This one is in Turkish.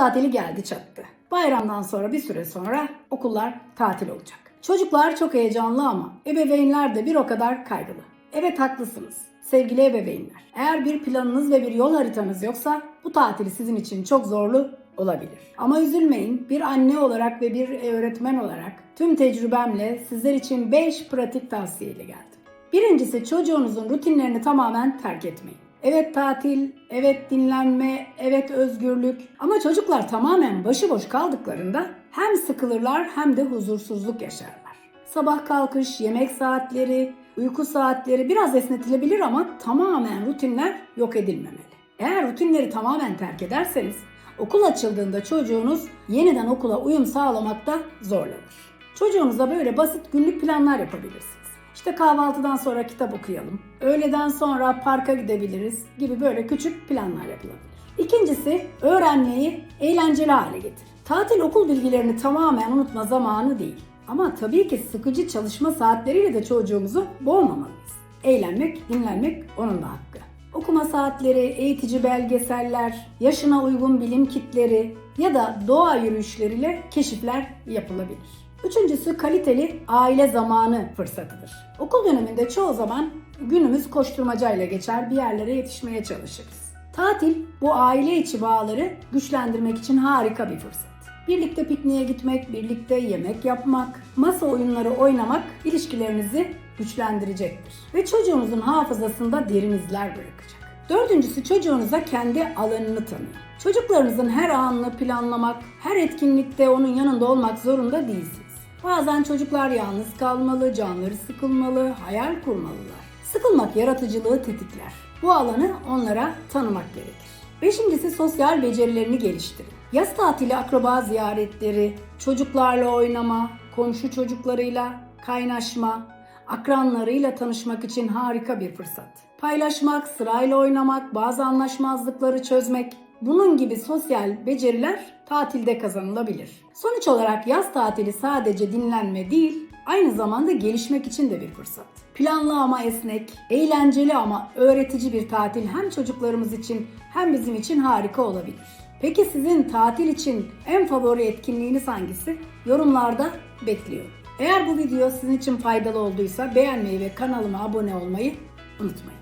tatili geldi çattı. Bayramdan sonra bir süre sonra okullar tatil olacak. Çocuklar çok heyecanlı ama ebeveynler de bir o kadar kaygılı. Evet haklısınız. Sevgili ebeveynler, eğer bir planınız ve bir yol haritanız yoksa bu tatili sizin için çok zorlu olabilir. Ama üzülmeyin. Bir anne olarak ve bir öğretmen olarak tüm tecrübemle sizler için 5 pratik tavsiyeyle geldim. Birincisi çocuğunuzun rutinlerini tamamen terk etmeyin. Evet tatil, evet dinlenme, evet özgürlük ama çocuklar tamamen başıboş kaldıklarında hem sıkılırlar hem de huzursuzluk yaşarlar. Sabah kalkış, yemek saatleri, uyku saatleri biraz esnetilebilir ama tamamen rutinler yok edilmemeli. Eğer rutinleri tamamen terk ederseniz okul açıldığında çocuğunuz yeniden okula uyum sağlamakta zorlanır. Çocuğunuza böyle basit günlük planlar yapabilirsiniz. İşte kahvaltıdan sonra kitap okuyalım, öğleden sonra parka gidebiliriz gibi böyle küçük planlar yapılabilir. İkincisi öğrenmeyi eğlenceli hale getir. Tatil okul bilgilerini tamamen unutma zamanı değil. Ama tabii ki sıkıcı çalışma saatleriyle de çocuğumuzu boğmamalıyız. Eğlenmek, dinlenmek onun da hakkı. Okuma saatleri, eğitici belgeseller, yaşına uygun bilim kitleri ya da doğa yürüyüşleriyle keşifler yapılabilir. Üçüncüsü kaliteli aile zamanı fırsatıdır. Okul döneminde çoğu zaman günümüz koşturmacayla geçer, bir yerlere yetişmeye çalışırız. Tatil bu aile içi bağları güçlendirmek için harika bir fırsat. Birlikte pikniğe gitmek, birlikte yemek yapmak, masa oyunları oynamak ilişkilerinizi güçlendirecektir. Ve çocuğunuzun hafızasında derin izler bırakacak. Dördüncüsü çocuğunuza kendi alanını tanıyın. Çocuklarınızın her anını planlamak, her etkinlikte onun yanında olmak zorunda değilsiniz. Bazen çocuklar yalnız kalmalı, canları sıkılmalı, hayal kurmalılar. Sıkılmak yaratıcılığı tetikler. Bu alanı onlara tanımak gerekir. Beşincisi sosyal becerilerini geliştirin. Yaz tatili akraba ziyaretleri, çocuklarla oynama, komşu çocuklarıyla kaynaşma, akranlarıyla tanışmak için harika bir fırsat. Paylaşmak, sırayla oynamak, bazı anlaşmazlıkları çözmek, bunun gibi sosyal beceriler tatilde kazanılabilir. Sonuç olarak yaz tatili sadece dinlenme değil, aynı zamanda gelişmek için de bir fırsat. Planlı ama esnek, eğlenceli ama öğretici bir tatil hem çocuklarımız için hem bizim için harika olabilir. Peki sizin tatil için en favori etkinliğiniz hangisi? Yorumlarda bekliyorum. Eğer bu video sizin için faydalı olduysa beğenmeyi ve kanalıma abone olmayı unutmayın.